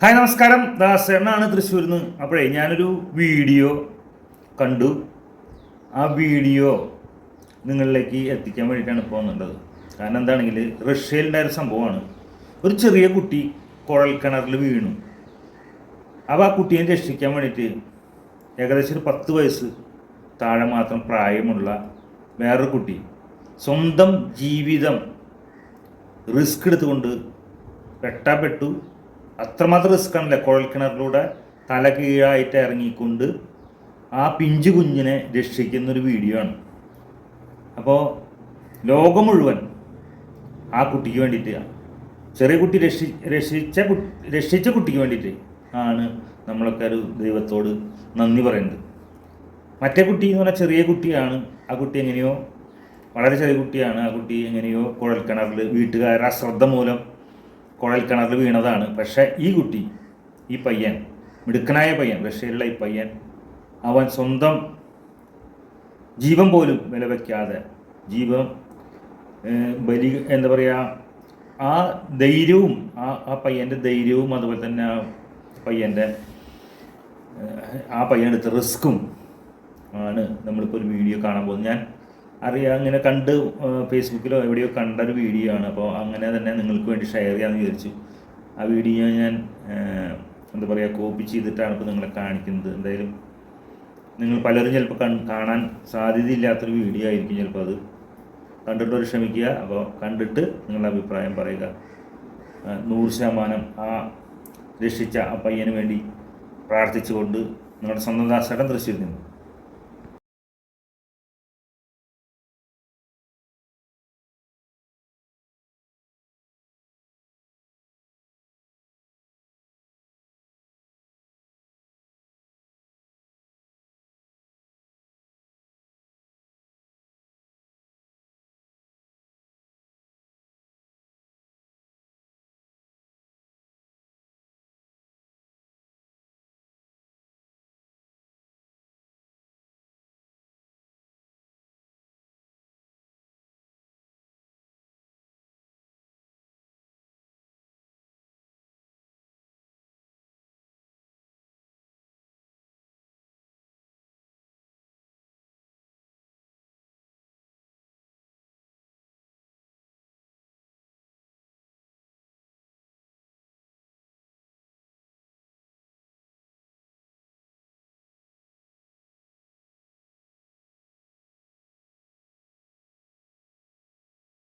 Hi നമസ്കാരം. ദാസേണാണ് തൃശ്ശൂരിൽ നിന്ന് അപ്പോഴേ ഞാനൊരു വീഡിയോ കണ്ടു. ആ വീഡിയോ നിങ്ങളിലേക്ക് എത്തിക്കാൻ വേണ്ടിയിട്ടാണ് ഇപ്പോൾ കാരണം എന്താണെങ്കിൽ റഷ്യയിലുണ്ടായ ഒരു സംഭവമാണ്. ഒരു ചെറിയ കുട്ടി കുഴൽ കിണറിൽ വീണു. അപ്പോൾ ആ കുട്ടിയെ രക്ഷിക്കാൻ വേണ്ടിയിട്ട് ഏകദേശം ഒരു പത്ത് വയസ്സ് താഴെ മാത്രം പ്രായമുള്ള വേറൊരു കുട്ടി സ്വന്തം ജീവിതം റിസ്ക് എടുത്തുകൊണ്ട് പെട്ടാപ്പെട്ടു അത്രമാത്രം റിസ്ക് ആണല്ലേ കുഴൽക്കിണറിലൂടെ തല കീഴായിട്ട് ഇറങ്ങിക്കൊണ്ട് ആ പിഞ്ചു കുഞ്ഞിനെ രക്ഷിക്കുന്നൊരു വീഡിയോ ആണ്. അപ്പോൾ ലോകം മുഴുവൻ ആ കുട്ടിക്ക് വേണ്ടിയിട്ട് ചെറിയ കുട്ടി രക്ഷി രക്ഷിച്ച രക്ഷിച്ച കുട്ടിക്ക് വേണ്ടിയിട്ട് ആണ് നമ്മളൊക്കെ ഒരു ദൈവത്തോട് നന്ദി പറയുന്നത് മറ്റേ കുട്ടി എന്ന് പറഞ്ഞാൽ ചെറിയ കുട്ടിയാണ്. ആ കുട്ടി എങ്ങനെയോ വളരെ ചെറിയ കുട്ടിയാണ്. ആ കുട്ടി എങ്ങനെയോ കുഴൽക്കിണറിൽ വീട്ടുകാരുടെ അശ്രദ്ധ മൂലം കുഴൽക്കിണറിൽ വീണതാണ്. പക്ഷേ ഈ കുട്ടി ഈ പയ്യൻ മിടുക്കനായ പയ്യൻ റഷ്യയിലുള്ള ഈ പയ്യൻ അവൻ സ്വന്തം ജീവൻ പോലും വില വയ്ക്കാതെ ജീവൻ ബലി എന്താ പറയുക ആ ധൈര്യവും ആ ആ പയ്യന്റെ ധൈര്യവും അതുപോലെ തന്നെ ആ പയ്യന്റെ ആ പയ്യൻ എടുത്ത റിസ്ക്കും ആണ് നമ്മളിപ്പോൾ ഒരു വീഡിയോ കാണാൻ പോകുന്നത്. ഞാൻ അറിയാം അങ്ങനെ കണ്ട് ഫേസ്ബുക്കിലോ എവിടെയോ കണ്ട ഒരു വീഡിയോ ആണ്. അപ്പോൾ അങ്ങനെ തന്നെ നിങ്ങൾക്ക് വേണ്ടി ഷെയർ ചെയ്യാമെന്ന് വിചാരിച്ചു. ആ വീഡിയോ ഞാൻ എന്താ പറയുക കോപ്പി ചെയ്തിട്ടാണ് ഇപ്പോൾ നിങ്ങളെ കാണിക്കുന്നത്. എന്തായാലും നിങ്ങൾ പലരും ചിലപ്പോൾ കാണാൻ സാധ്യതയില്ലാത്തൊരു വീഡിയോ ആയിരിക്കും ചിലപ്പോൾ അത്. കണ്ടിട്ട് ഒരു ക്ഷമിക്കുക. അപ്പോൾ കണ്ടിട്ട് നിങ്ങളുടെ അഭിപ്രായം പറയുക. നൂറ് ശതമാനം ആ രക്ഷിച്ച ആ പയ്യന് വേണ്ടി പ്രാർത്ഥിച്ചുകൊണ്ട് നിങ്ങളുടെ സ്വന്തം ദാസേട്ടൻ തൃശ്ശൂരിൽ നിന്ന്.